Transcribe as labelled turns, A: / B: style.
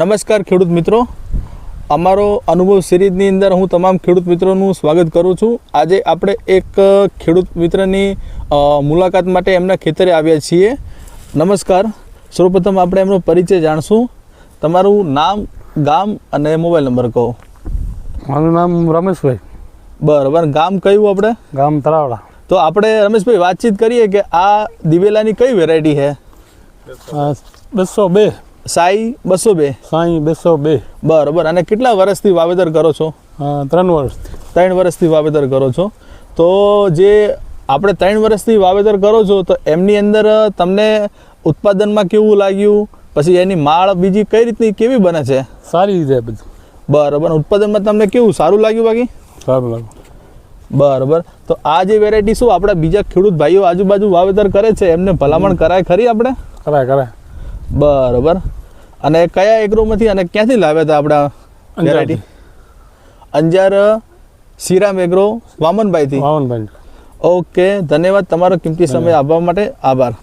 A: નમસ્કાર ખેડૂત મિત્રો. અમારો અનુભવ સિરીઝની અંદર હું તમામ ખેડૂત મિત્રોનું સ્વાગત કરું છું. આજે આપણે એક ખેડૂત મિત્રની મુલાકાત માટે એમના ખેતરે આવ્યા છીએ. નમસ્કાર. સૌપ્રથમ આપણે એમનો પરિચય જાણશું. તમારું નામ ગામ અને મોબાઈલ નંબર કહો.
B: મારું નામ રમેશભાઈ.
A: બરાબર. ગામ કયું આપણે?
B: ગામ તરાવડા.
A: તો આપણે રમેશભાઈ વાતચીત કરીએ કે આ દિવેલાની કઈ વેરાયટી છે?
B: બસો બે.
A: સાઈ બસો બે.
B: સાઈ બસો બે.
A: બરાબર. અને કેટલા વર્ષથી વાવેતર કરો છો?
B: ત્રણ વર્ષ
A: ત્રણ વર્ષથી વાવેતર કરો છો. તો જે આપણે ત્રણ વર્ષથી વાવેતર કરો છો તો એમની અંદર તમને ઉત્પાદનમાં કેવું લાગ્યું? પછી એની માળ બીજી કઈ રીતની કેવી બને છે?
B: સારી રીતે બધું.
A: બરાબર. ઉત્પાદનમાં તમને કેવું સારું લાગ્યું બાકી?
B: સારું લાગ્યું.
A: બરાબર. તો આ જે વેરાયટી શું આપણા બીજા ખેડૂત ભાઈઓ આજુબાજુ વાવેતર કરે છે એમને ભલામણ કરાય ખરી આપણે?
B: કરાય કરાય.
A: બરાબર. અને કયા એગ્રોમાંથી અને ક્યાંથી લાવ્યા હતા આપણા વેરાયટી અંજાર શ્રીરામ એગ્રો વામનભાઈથી.
B: વામનભાઈ.
A: ઓકે ધન્યવાદ તમારો કિંમતી સમય આપવા માટે. આભાર.